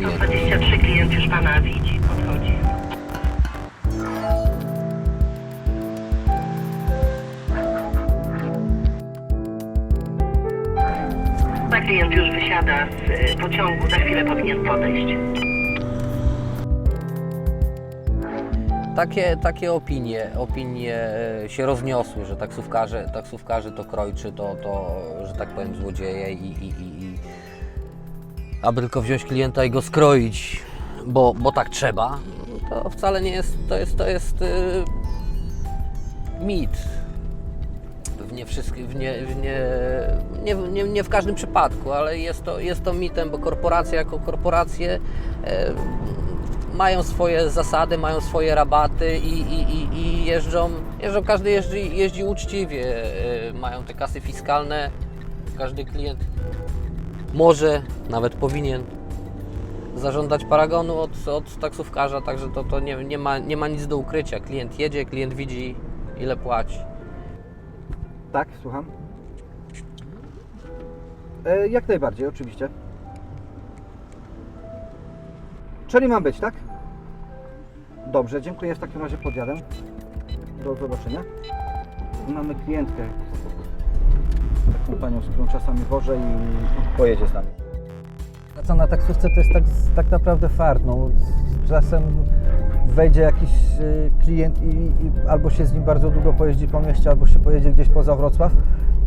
123 klient już pana widzi, podchodzi. Pana klient już wysiada z y, pociągu, za chwilę powinien podejść. Takie, takie opinie, opinie y, się rozniosły, że taksówkarze, taksówkarze to krojczy, to, to, że tak powiem, złodzieje i, i, i, aby tylko wziąć klienta i go skroić, bo, bo tak trzeba, to wcale nie jest, to jest, to jest yy, mit. W nie, wszystkich, w nie, w nie, nie, nie, nie w każdym przypadku, ale jest to, jest to mitem, bo korporacje jako korporacje e, mają swoje zasady, mają swoje rabaty i, i, i, i jeżdżą, jeżdżą, każdy jeździ, jeździ uczciwie, e, mają te kasy fiskalne, każdy klient może, nawet powinien zażądać paragonu od, od taksówkarza, także to, to nie, nie, ma, nie ma nic do ukrycia. Klient jedzie, klient widzi ile płaci. Tak, słucham. E, jak najbardziej, oczywiście. Czyli mam być, tak? Dobrze, dziękuję. W takim razie podjadę. Do zobaczenia. Mamy klientkę. Taką panią, z którą czasami wożę i pojedzie z nami. Praca na taksówce to jest tak, tak naprawdę fart. No, czasem wejdzie jakiś y, klient i, i albo się z nim bardzo długo pojeździ po mieście, albo się pojedzie gdzieś poza Wrocław.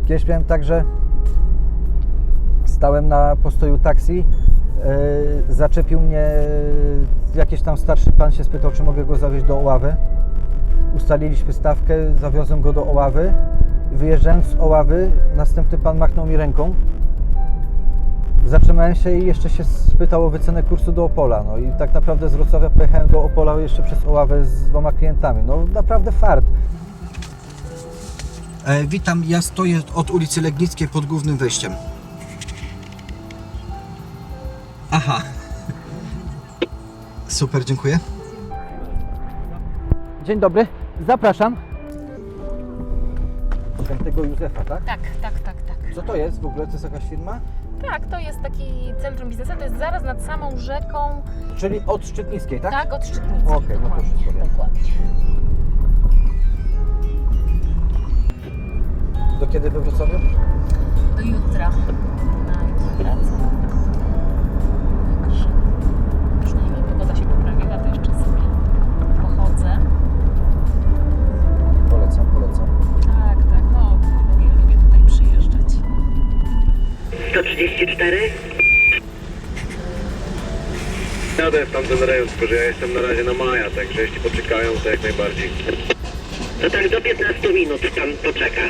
Kiedyś miałem tak, że stałem na postoju taksi, yy, zaczepił mnie jakiś tam starszy pan się spytał, czy mogę go zawieźć do Oławy. Ustaliliśmy stawkę, zawiozłem go do Oławy. Wyjeżdżając z Oławy, następny pan machnął mi ręką. Zatrzymałem się i jeszcze się spytał o wycenę kursu do Opola. No i tak naprawdę z Wrocławia pojechałem do Opola jeszcze przez Oławę z dwoma klientami. No naprawdę fart. E, witam, ja stoję od ulicy Legnickiej pod głównym wejściem. Aha. Super, dziękuję. Dzień dobry, zapraszam. Świętego Józefa, tak? Tak, tak, tak, tak. Co to jest w ogóle? To jest jakaś firma? Tak, to jest taki centrum biznesu, to jest zaraz nad samą rzeką, Czyli od Szczytnickiej, tak? tak, od Szczytnicy. Okej, no to wszystko wiem. dokładnie. Do kiedy we Wrocławiu? Do jutra. Na jutro wracam. 134? Jadę w tamten rejon, tylko że ja jestem na razie na maja, także jeśli poczekają, to jak najbardziej. To tak do 15 minut pan poczeka.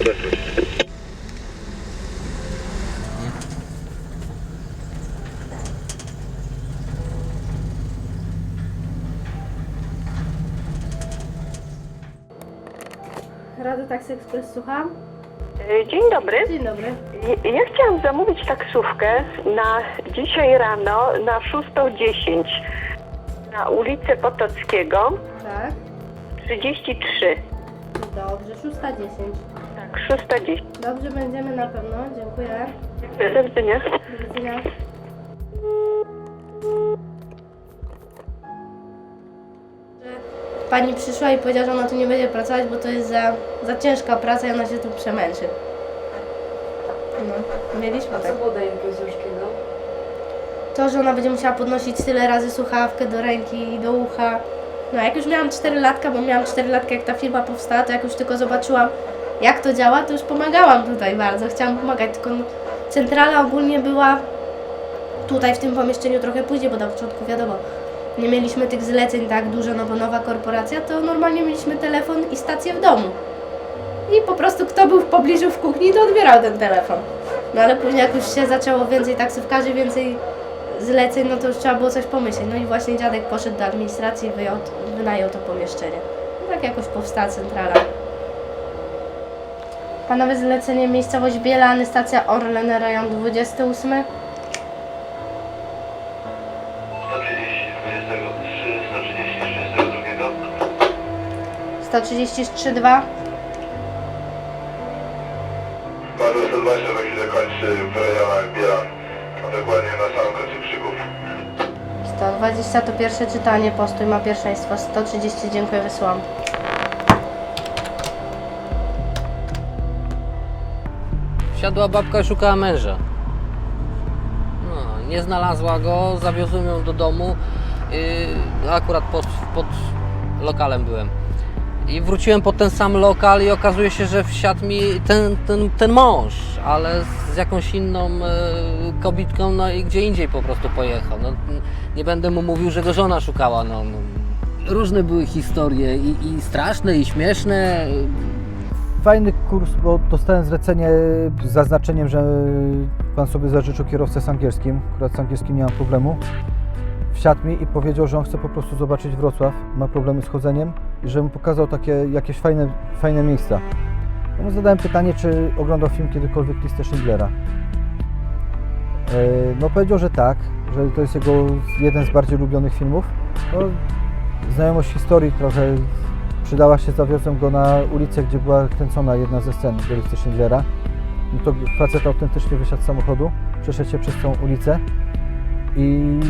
Odesłać. Rado Taxi Express, słucham. E, Dzień dobry. Dzień dobry. Ja- Ja chciałam zamówić taksówkę na dzisiaj rano na 6.10 na ulicę Potockiego Tak. 33. Dobrze, 6.10. Tak, 6.10. Dobrze, będziemy na pewno. Dziękuję. Do widzenia. Do widzenia. Pani przyszła i powiedziała, że ona tu nie będzie pracować, bo to jest za, za ciężka praca i ona się tu przemęczy. Mieliśmy tak. było ciężkiego? To, że ona będzie musiała podnosić tyle razy słuchawkę do ręki i do ucha. No jak już miałam 4 latka, bo miałam 4 latka jak ta firma powstała, to jak już tylko zobaczyłam jak to działa, to już pomagałam tutaj bardzo. Chciałam pomagać, tylko centrala ogólnie była tutaj w tym pomieszczeniu trochę później, bo na początku wiadomo, nie mieliśmy tych zleceń tak dużo, no bo nowa korporacja, to normalnie mieliśmy telefon i stację w domu. I po prostu kto był w pobliżu w kuchni, to odbierał ten telefon. No ale później jak już się zaczęło więcej taksówkarzy, więcej zleceń, no to już trzeba było coś pomyśleć. No i właśnie dziadek poszedł do administracji i wynajął to pomieszczenie. No tak jakoś powstała centrala. Panowie zlecenie miejscowość Bielany, stacja Orlen, rejon 28. 133 2. a dokładnie na samym końcu krzyków. 120 to pierwsze czytanie, postój ma pierwszeństwo. 130 dziękuję, wysyłam. Wsiadła babka i szukała męża. No, nie znalazła go, zawiozłem ją do domu. Yy, akurat pod, pod lokalem byłem. I wróciłem pod ten sam lokal i okazuje się, że wsiadł mi ten, ten, ten mąż, ale z jakąś inną e, kobietką, no i gdzie indziej po prostu pojechał. No, nie będę mu mówił, że go żona szukała. No, no. Różne były historie i, i straszne, i śmieszne. Fajny kurs, bo dostałem zlecenie z zaznaczeniem, że pan sobie zażyczył kierowcę z angielskim. Akurat z angielskim nie mam problemu. Wsiadł mi i powiedział, że on chce po prostu zobaczyć Wrocław, ma problemy z chodzeniem i żebym pokazał takie jakieś fajne, fajne miejsca. Mu zadałem pytanie, czy oglądał film kiedykolwiek listę Schindlera. E, No powiedział, że tak, że to jest jego jeden z bardziej ulubionych filmów. No, znajomość historii trochę przydała się, zawiozłem go na ulicę, gdzie była kręcona jedna ze scen do listy Schindlera. No to facet autentycznie wysiadł z samochodu, przeszedł się przez całą ulicę i,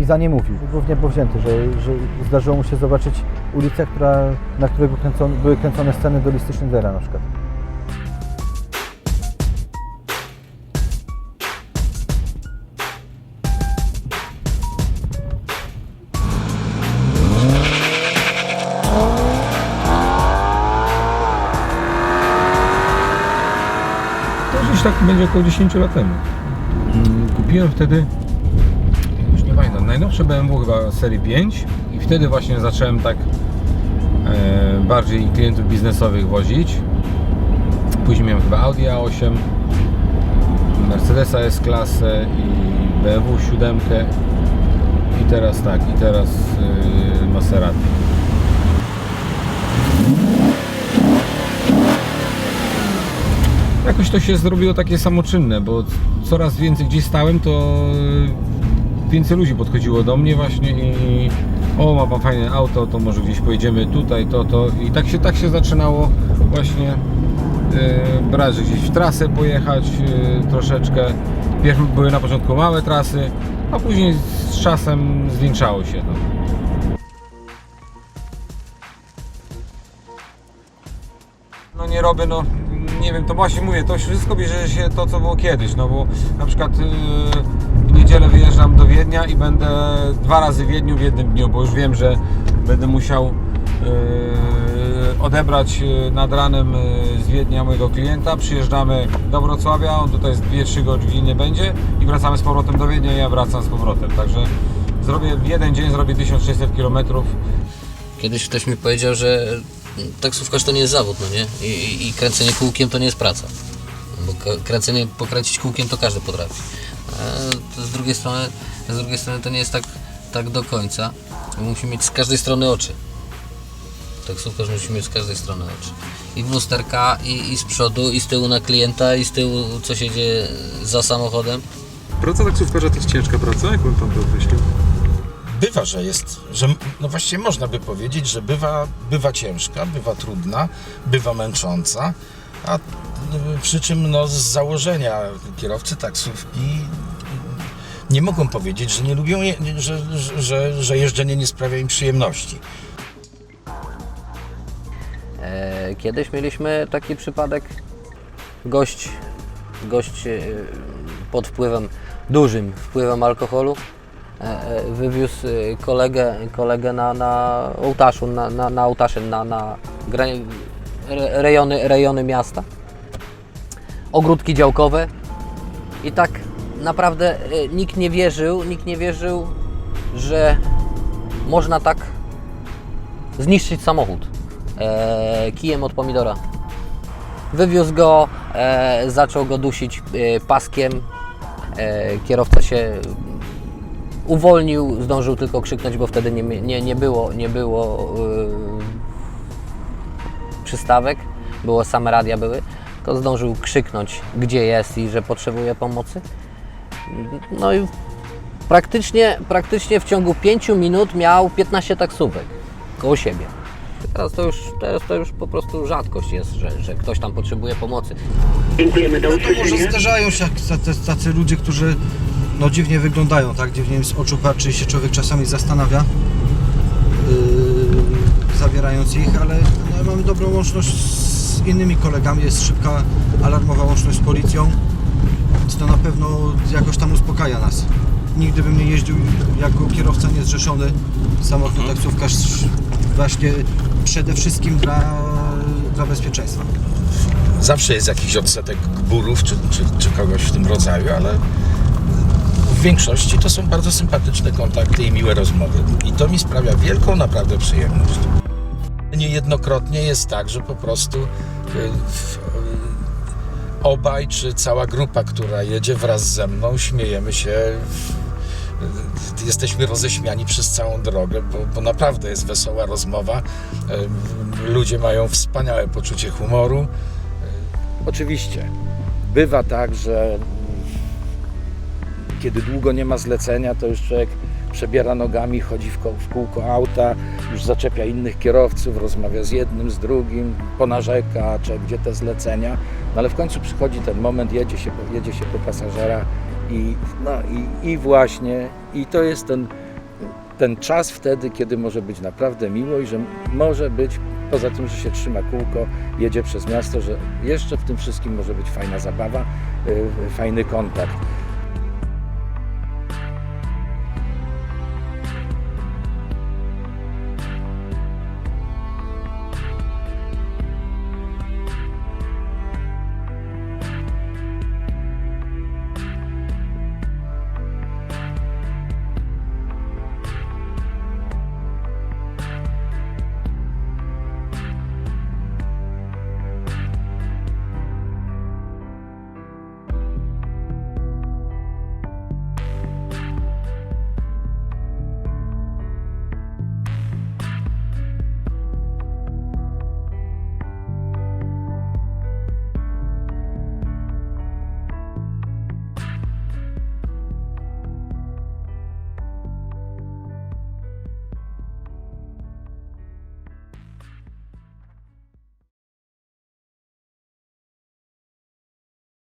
i za nie mówił. Głównie był wzięty, że, że zdarzyło mu się zobaczyć ulicę, która, na której był kręcony, były kręcone sceny do listy Schindlera na przykład. To gdzieś tak będzie około 10 lat temu. Mm, Kupiłem wtedy, najnowsze BMW chyba serii 5 i wtedy właśnie zacząłem tak e, bardziej klientów biznesowych wozić. Później miałem chyba Audi A8, Mercedesa S-klasę i BMW 7 i teraz tak, i teraz e, Maserati. Jakoś to się zrobiło takie samoczynne, bo coraz więcej gdzieś stałem, to więcej ludzi podchodziło do mnie właśnie i o, ma pan fajne auto, to może gdzieś pojedziemy tutaj, to, to i tak się, tak się zaczynało właśnie e, brać, że gdzieś w trasę pojechać e, troszeczkę. Pierwsze były na początku małe trasy, a później z czasem zwiększało się to. no nie robię, no nie wiem, to właśnie mówię, to wszystko bierze się to, co było kiedyś, no bo na przykład yy, niedzielę wyjeżdżam do Wiednia i będę dwa razy w Wiedniu w jednym dniu, bo już wiem, że będę musiał yy, odebrać yy, nad ranem yy, z Wiednia mojego klienta, przyjeżdżamy do Wrocławia, on tutaj z 2-3 godziny będzie i wracamy z powrotem do Wiednia i ja wracam z powrotem, także zrobię w jeden dzień zrobię 1600 km Kiedyś ktoś mi powiedział, że taksówkarz to nie jest zawód, no nie? I, i, kręcenie kółkiem to nie jest praca. Bo kręcenie, pokręcić kółkiem to każdy potrafi. To z drugiej strony, z drugiej strony to nie jest tak, tak do końca. Musi mieć z każdej strony oczy. Taksówkarz musi mieć z każdej strony oczy. I w lusterka, i, i z przodu, i z tyłu na klienta, i z tyłu co się dzieje za samochodem. Praca taksówkarza to jest ciężka praca, jak bym pan to określił? Bywa, że jest, że no właściwie można by powiedzieć, że bywa, bywa ciężka, bywa trudna, bywa męcząca, a y, przy czym no, z założenia kierowcy taksówki nie mogą powiedzieć, że nie lubią, je, że, że, że jeżdżenie nie sprawia im przyjemności. E, Kiedyś mieliśmy taki przypadek, gość, gość e, pod wpływem, dużym wpływem alkoholu e, wywiózł kolegę, kolegę na, na ołtarzu, na, na, na na, na rejony, rejony miasta, ogródki działkowe. I tak naprawdę e, nikt nie wierzył, nikt nie wierzył, że można tak zniszczyć samochód e, kijem od pomidora. Wywiózł go, e, zaczął go dusić e, paskiem. E, kierowca się uwolnił, zdążył tylko krzyknąć, bo wtedy nie, nie, nie było, nie było e, przystawek, było same radia były. Tylko zdążył krzyknąć, gdzie jest i że potrzebuje pomocy. No i praktycznie, praktycznie w ciągu 5 minut miał 15 taksówek koło siebie. Teraz to już, teraz to już po prostu rzadkość jest, że, że ktoś tam potrzebuje pomocy. Dziękujemy, do No to może zdarzają się tacy, tacy ludzie, którzy no dziwnie wyglądają, tak? Dziwnie z oczu patrzy i się człowiek czasami zastanawia, yy, zawierając ich, ale no, mamy dobrą łączność z innymi kolegami, jest szybka alarmowa łączność z policją, więc to na pewno jakoś tam uspokaja nas. Nigdy bym nie jeździł jako kierowca niezrzeszony, samotny taksówkarz właśnie przede wszystkim dla, dla bezpieczeństwa. Zawsze jest jakiś odsetek gburów czy, czy, czy kogoś w tym rodzaju, ale w większości to są bardzo sympatyczne kontakty i miłe rozmowy. I to mi sprawia wielką naprawdę przyjemność. Niejednokrotnie jest tak, że po prostu y, w- obaj czy cała grupa, która jedzie wraz ze mną, śmiejemy się. Jesteśmy roześmiani przez całą drogę, bo, bo naprawdę jest wesoła rozmowa. Ludzie mają wspaniałe poczucie humoru. Oczywiście, bywa tak, że kiedy długo nie ma zlecenia, to już człowiek przebiera nogami, chodzi w kółko auta, już zaczepia innych kierowców, rozmawia z jednym, z drugim, ponarzeka, czy gdzie te zlecenia, no ale w końcu przychodzi ten moment, jedzie się, jedzie się po pasażera i, no, i, i właśnie, i to jest ten, ten czas wtedy, kiedy może być naprawdę miło i że może być, poza tym, że się trzyma kółko, jedzie przez miasto, że jeszcze w tym wszystkim może być fajna zabawa, y, fajny kontakt.